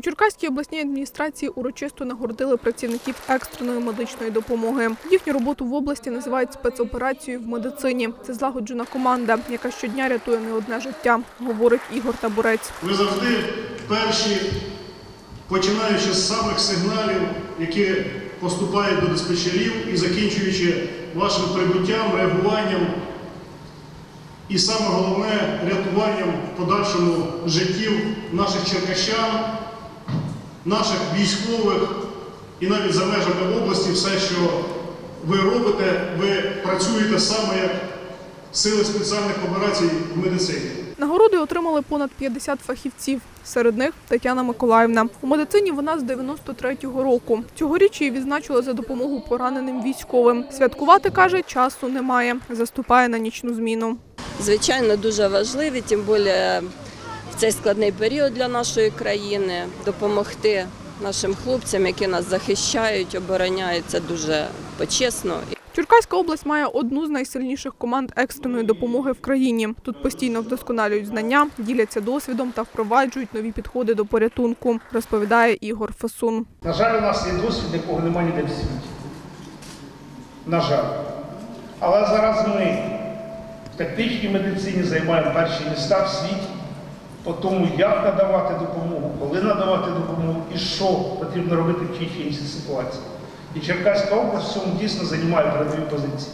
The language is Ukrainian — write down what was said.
Черкаській обласній адміністрації урочисто нагородили працівників екстреної медичної допомоги. Їхню роботу в області називають спецоперацією в медицині. Це злагоджена команда, яка щодня рятує не одне життя, говорить Ігор Табурець. Ви завжди перші, починаючи з самих сигналів, які поступають до диспетчерів і закінчуючи вашим прибуттям, реагуванням і саме головне рятуванням в подальшому життів наших черкащан, наших військових і навіть за межами області все, що ви робите, ви працюєте саме як сили спеціальних операцій в медицині. Нагороди отримали понад 50 фахівців. Серед них Тетяна Миколаївна. У медицині вона з 93-го року. Цьогоріч її відзначили за допомогу пораненим військовим. Святкувати каже, часу немає. Заступає на нічну зміну. звичайно дуже важливі, тим більше цей складний період для нашої країни допомогти нашим хлопцям, які нас захищають, обороняють це дуже почесно. Черкаська область має одну з найсильніших команд екстреної допомоги в країні. Тут постійно вдосконалюють знання, діляться досвідом та впроваджують нові підходи до порятунку, розповідає Ігор Фасун. На жаль, у нас є досвід, якого немає ніде в світі. На жаль. Але зараз ми в тактичній медицині займаємо перші міста в світі по тому, як надавати допомогу, коли надавати допомогу і що потрібно робити в тій чи іншій ситуації. І Черкаська область в цьому дійсно займає передові позиції.